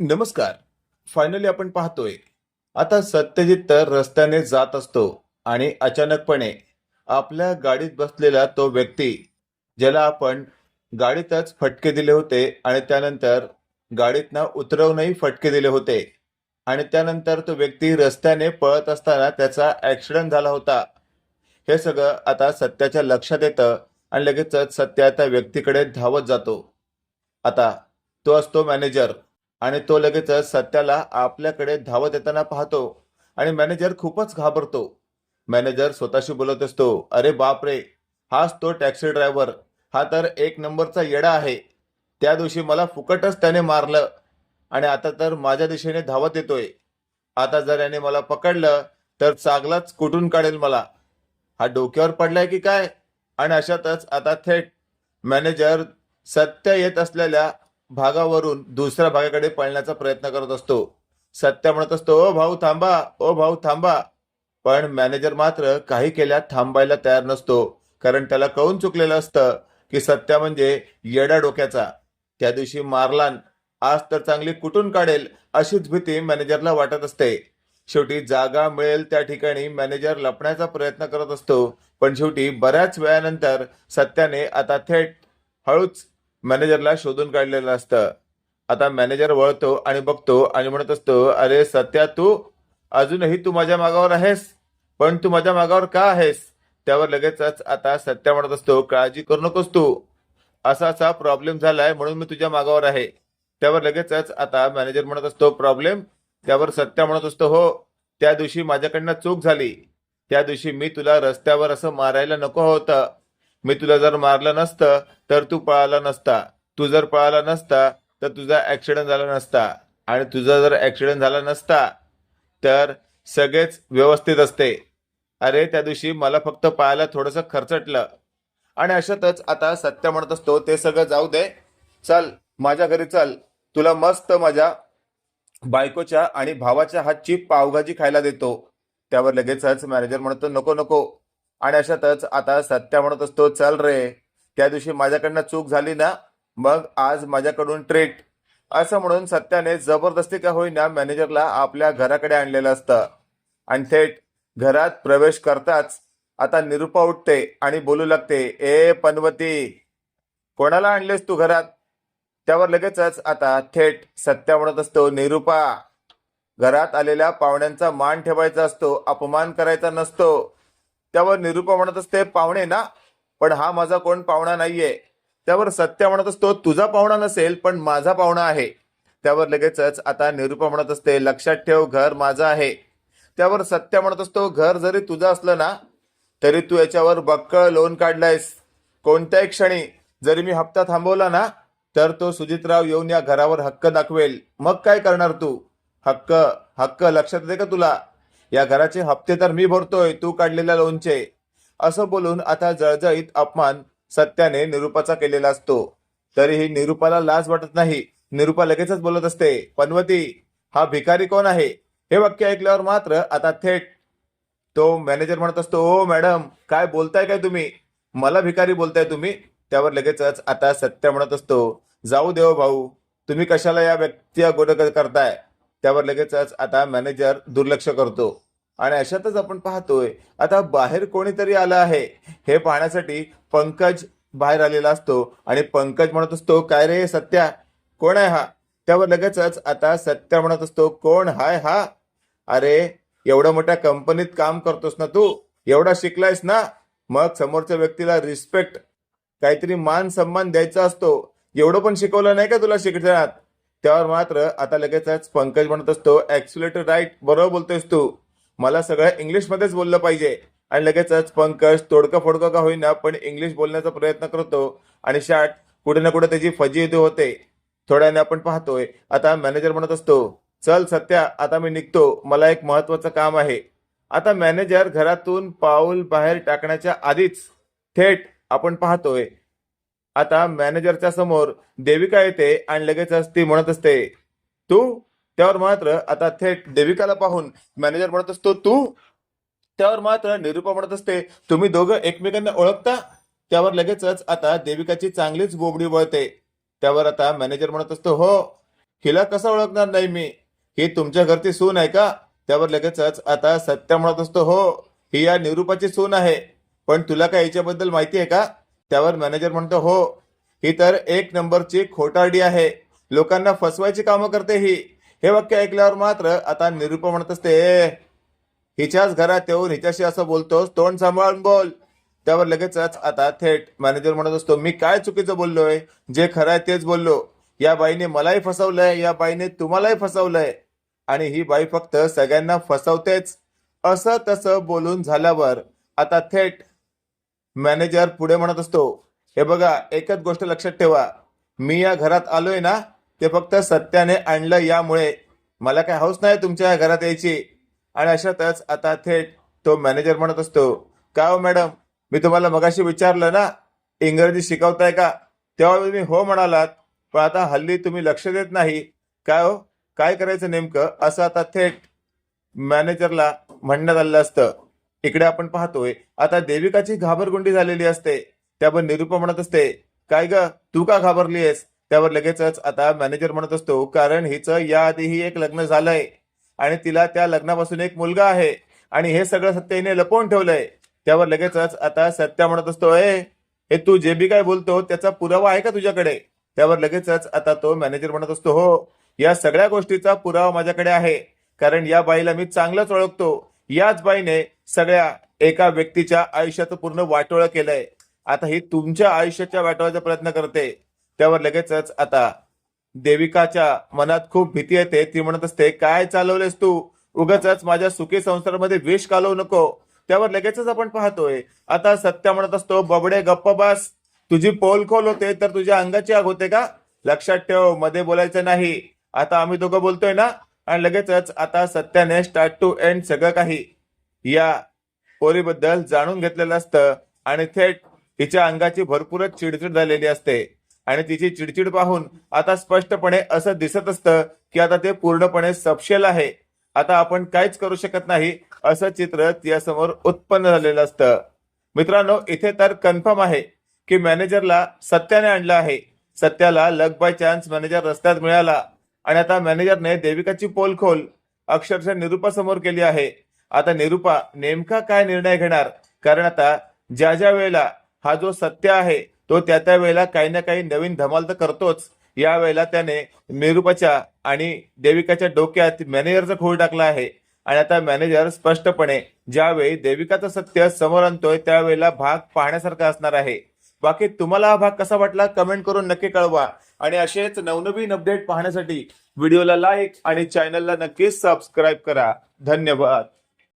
नमस्कार. फायनली आपण पाहतोय. आता सत्यजित तर रस्त्याने जात असतो आणि अचानकपणे आपल्या गाडीत बसलेला तो व्यक्ती ज्याला आपण गाडीतच फटके दिले होते आणि त्यानंतर गाडीतनं उतरवूनही फटके दिले होते आणि त्यानंतर तो व्यक्ती रस्त्याने पळत असताना त्याचा ऍक्सिडेंट झाला होता. हे सगळं आता सत्याच्या लक्षात येतं आणि लगेचच सत्या त्या व्यक्तीकडे धावत जातो. आता तो असतो मॅनेजर आणि तो लगेचच सत्याला आपल्याकडे धावत येताना पाहतो आणि मॅनेजर खूपच घाबरतो. मॅनेजर स्वतःशी बोलत असतो अरे बाप रे हाच तो टॅक्सी ड्रायव्हर. हा तर एक नंबरचा येडा आहे. त्या दिवशी मला फुकटच त्याने मारलं आणि आता तर माझ्या दिशेने धावत येतोय. आता जर याने मला पकडलं तर चांगलाच कुठून काढेल मला? हा डोक्यावर पडलाय की काय? आणि अशातच आता थेट मॅनेजर सत्य येत असलेल्या भागावरून दुसऱ्या भागाकडे पळण्याचा प्रयत्न करत असतो. सत्य म्हणत असतो ओ भाऊ थांबा ओ भाऊ थांबा. पण मॅनेजर मात्र काही केल्या थांबायला तयार नसतो कारण त्याला कळून चुकलेलं असतं की सत्या म्हणजे येड्या डोक्याचा. त्या दिवशी मारलान आज तर चांगली कुठून काढेल? अशीच भीती मॅनेजरला वाटत असते. शेवटी जागा मिळेल त्या ठिकाणी मॅनेजर लपण्याचा प्रयत्न करत असतो पण शेवटी बऱ्याच वेळानंतर सत्याने आता थेट हळूच मॅनेजरला शोधून काढलेलं असतं. आता मॅनेजर वळतो आणि बघतो आणि म्हणत असतो अरे सत्या तू अजूनही तू माझ्या मागावर आहेस. पण तू माझ्या मागावर का आहेस? त्यावर लगेचच आता सत्या म्हणत असतो काळजी करू नकोस तू. असा असा प्रॉब्लेम झालाय म्हणून मी तुझ्या मागावर आहे. त्यावर लगेचच आता मॅनेजर म्हणत असतो प्रॉब्लेम? त्यावर सत्या म्हणत असतो हो त्या दिवशी माझ्याकडनं चूक झाली. त्या दिवशी मी तुला रस्त्यावर असं मारायला नको होतं. मी तुला जर मारलं नसतं तर तू पळाला नसता. तू जर पळाला नसता तर तुझा ऍक्सिडेंट झाला नसता. आणि तुझा जर ॲक्सिडेंट झाला नसता तर सगळेच व्यवस्थित असते. अरे त्या दिवशी मला फक्त पाहायला थोडंसं खर्चटलं. आणि अशातच आता सत्य म्हणत असतो ते सगळं जाऊ दे. चल माझ्या घरी चल. तुला मस्त माझ्या बायकोच्या आणि भावाच्या हातची पावभाजी खायला देतो. त्यावर लगेचच मॅनेजर म्हणतो नको नको. आणि अशातच आता सत्या म्हणत असतो चल रे त्या दिवशी माझ्याकडनं चूक झाली ना मग आज माझ्याकडून ट्रीट. असं म्हणून सत्याने जबरदस्ती का होईना मॅनेजरला आपल्या घराकडे आणलेलं असतं. आणि थेट घरात प्रवेश करताच आता निरुपा उठते आणि बोलू लागते ए पनवती कोणाला आणलेस तू घरात? त्यावर लगेचच आता थेट सत्या म्हणत असतो निरुपा घरात आलेल्या पाहुण्यांचा मान ठेवायचा असतो अपमान करायचा नसतो त्यावर निरुपा म्हणत असते पाहुणे ना पण हा माझा कोण पाहुणा नाहीये. त्यावर सत्य म्हणत असतो तुझा पाहुणा नसेल पण माझा पाहुणा आहे. त्यावर लगेचच आता निरुपा म्हणत असते लक्षात ठेव घर माझं आहे. त्यावर सत्य म्हणत असतो घर जरी तुझं असलं ना तरी तू याच्यावर बक्कळ लोन काढलायस. कोणत्याही क्षणी जरी मी हप्ता थांबवला ना तर तो सुजितराव येऊन या घरावर हक्क दाखवेल. मग काय करणार तू? हक्क हक्क लक्षात येते का तुला? या घराचे हप्ते तर मी भरतोय तू काढलेल्या लोनचे असं बोलून आता जळजळीत अपमान सत्याने निरुपाचा केलेला असतो. तरीही निरुपाला लाज वाटत नाही. निरुपा लगेचच बोलत असते पनवती हा भिकारी कोण आहे? हे वाक्य ऐकल्यावर मात्र आता थेट तो मॅनेजर म्हणत असतो ओ मॅडम काय बोलताय काय तुम्ही? मला भिकारी बोलताय तुम्ही. त्यावर लगेचच आता सत्य म्हणत असतो जाऊ देव भाऊ तुम्ही कशाला या व्यक्ती गोड करताय? त्यावर लगेचच आता मॅनेजर दुर्लक्ष करतो. आणि अशातच आपण पाहतोय आता बाहेर कोणीतरी आलं आहे. हे पाहण्यासाठी पंकज बाहेर आलेला असतो. आणि पंकज म्हणत असतो काय रे सत्या? कोण आहे हा? त्यावर लगेचच आता सत्या म्हणत असतो कोण? हाय हा. अरे एवढ्या मोठ्या कंपनीत काम करतोस ना तू? एवढा शिकलायस ना? मग समोरच्या व्यक्तीला रिस्पेक्ट काहीतरी मान सन्मान द्यायचा असतो. एवढं पण शिकवलं नाही का तुला शिक्षणात? त्यावर मात्र आता लगेचच पंकज म्हणत असतो ऍक्सुलेटर राईट बरोबर बोलतोयस तू. मला सगळं इंग्लिशमध्येच बोललं पाहिजे. आणि लगेचच पंकज तोडकं फोडकं का होईना पण इंग्लिश बोलण्याचा प्रयत्न करतो. आणि शाट कुठे ना कुठे त्याची फजिती होते. थोड्याने आपण पाहतोय. आता मॅनेजर म्हणत असतो चल सत्या आता मी निघतो. मला एक महत्वाचं काम आहे. आता मॅनेजर घरातून पाऊल बाहेर टाकण्याच्या आधीच थेट आपण पाहतोय. आता मॅनेजरच्या समोर देविका येते आणि लगेचच ती म्हणत असते तू? त्यावर मात्र आता थेट देविकाला पाहून मॅनेजर म्हणत असतो तू? त्यावर मात्र निरुपा म्हणत असते तुम्ही दोघं एकमेकांना ओळखता? त्यावर लगेचच आता देविकाची चांगलीच बोबडी वळते. त्यावर आता मॅनेजर म्हणत असतो हो हिला कसं ओळखणार नाही मी? ही तुमच्या घरची सून आहे का? त्यावर लगेचच आता सत्य म्हणत असतो हो ही या निरूपाची सून आहे पण तुला काय याच्याबद्दल माहिती आहे का? त्यावर मॅनेजर म्हणतो हो ही तर एक नंबरची खोटारडी आहे. लोकांना फसवायची कामं करते ही. हे वाक्य ऐकल्यावर मात्र आता निरूपा म्हणत असते हिच्याच घरात येऊन हिच्याशी असं बोलतोस तोंड सांभाळून बोल. त्यावर लगेचच आता थेट मॅनेजर म्हणत असतो मी काय चुकीचं बोललोय? जे खरं आहे तेच बोललो. या बाईने मलाही फसवलंय या बाईने तुम्हालाही फसवलंय. आणि ही बाई फक्त सगळ्यांना फसवतेच. असं तसं बोलून झाल्यावर आता थेट मॅनेजर पुढे म्हणत असतो हे बघा एकच गोष्ट लक्षात ठेवा. मी या घरात आलोय ना ते फक्त सत्याने आणलं यामुळे. मला काय हौस नाही तुमच्या या घरात यायची. आणि अशातच आता थेट तो मॅनेजर म्हणत असतो का हो मॅडम? मी तुम्हाला मगाशी विचारलं ना इंग्रजी शिकवताय का? तेव्हा तुम्ही हो म्हणालात पण आता हल्ली तुम्ही लक्ष देत नाही. काय हो? काय करायचं नेमकं? असं आता थेट मॅनेजरला म्हणण्यात आलेलं असतं. इकडे आपण पाहतोय आता देविकाची घाबरगुंडी झालेली असते त्यावर निरूपा म्हणत असते काय ग तू का घाबरलीयस? त्यावर लगेचच आता मॅनेजर म्हणत असतो कारण हिचं याआधीही एक लग्न झालंय आणि तिला त्या लग्नापासून एक मुलगा आहे आणि हे सगळं सत्य हिने लपवून ठेवलंय. त्यावर लगेचच आता सत्या म्हणत असतो ए हे तू जे बी काय बोलतो त्याचा पुरावा आहे का तुझ्याकडे? त्यावर लगेचच आता तो मॅनेजर म्हणत असतो हो या सगळ्या गोष्टीचा पुरावा माझ्याकडे आहे कारण या बाईला मी चांगलंच ओळखतो. याच बाईने सगळ्या एका व्यक्तीच्या आयुष्याचं पूर्ण वाटोळं केलंय. आता ही तुमच्या आयुष्याच्या वाटोळ्याचा प्रयत्न करते. त्यावर लगेचच आता देविकाच्या मनात खूप भीती येते. ती म्हणत असते काय चालवलेस तू? उगाच माझ्या सुखी संसारामध्ये विष कालवू नको. त्यावर लगेचच आपण पाहतोय आता सत्य म्हणत असतो बबडे गप्प बस. तुझी पोल खोल होते तर तुझ्या अंगाची आग होते का? लक्षात ठेवमध्ये बोलायचं नाही. आता आम्ही दोघं बोलतोय ना? आणि लगेचच आता सत्याने स्टार्ट टू एंड सगळं काही या पोरीबद्दल जाणून घेतलेलं असतं आणि थेट तिच्या अंगाची भरपूरच चिडचिड झालेली असते. आणि तिची चिडचिड पाहून आता स्पष्टपणे असं दिसत असतं की आता ते पूर्णपणे सपशेल आहे. आता आपण काहीच करू शकत नाही असं चित्र तिच्यासमोर उत्पन्न झालेलं असतं. मित्रांनो इथे तर कन्फर्म आहे की मॅनेजरला सत्याने आणलं आहे. सत्याला लक बाय चान्स मॅनेजर रस्त्यात मिळाला. आणि आता मॅनेजरने देविकाची पोल खोल अक्षरशः निरूपा समोर केली आहे. आता निरुपा नेमका काय निर्णय घेणार? कारण आता ज्या ज्या वेळेला हा जो सत्य आहे तो त्या त्या वेळेला काही ना काही नवीन धमाल तर करतोच. या वेळेला त्याने निरुपाच्या आणि देविकाच्या डोक्यात मॅनेजरचा खोल टाकला आहे. आणि आता मॅनेजर स्पष्टपणे ज्यावेळी देविकाचं सत्य समोर आणतोय त्यावेळेला भाग पाहण्यासारखा असणार आहे. बाकी तुम्हाला हा भाग कसा वाटला कमेंट करून नक्की कळवा. आणि असेच नवनवीन अपडेट पाहण्यासाठी व्हिडिओला लाईक आणि चॅनलला नक्कीच सबस्क्राईब करा. धन्यवाद.